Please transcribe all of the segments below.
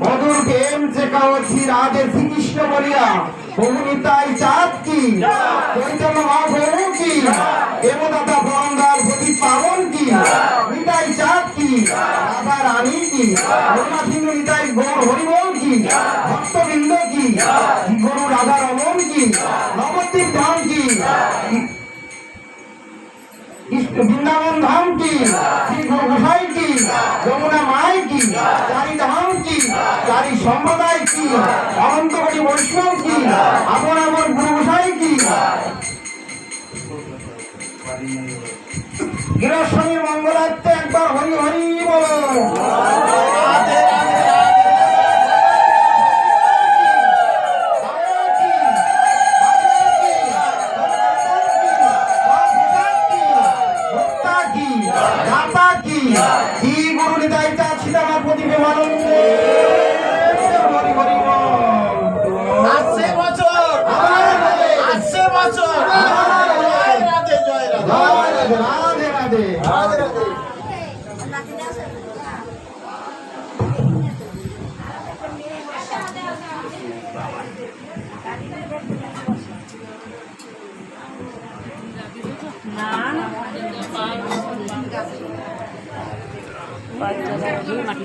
মধুর প্রেম শেখাওয়াছি রাধে শ্রীকৃষ্ণ বলিয়া বহুনিতাই চাঁদ কি? চৈতন্য মহাপ্রভু কি? দেবদাতা বরঙ্গার প্রতি পাবন কি? নিতাই চাঁদ কি? রাধা রানী কি? করুণা সিন্ধু নিতাই গৌর হরিবল কি? ভক্তবৃন্দ কি? গরু রাধা রমন কি? নবদ্বীপ ধাম কি? বৃন্দাবন ধাম কি? শ্রী গোসাই সম্প্রদায় কি? অনন্ত কোটি বৈষ্ণব কি? আপন আপন গুরু গোসাই কি? গৃহস্বামীর মঙ্গলার্থে একবার হরি হরি বলো। কি? মাটি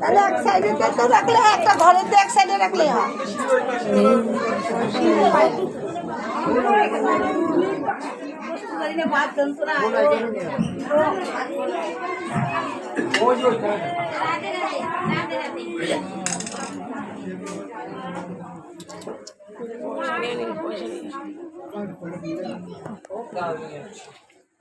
তাহলে এক সাইডে রাখলে হয় একটা ঘরের তো এক সাইডে রাখলে হয়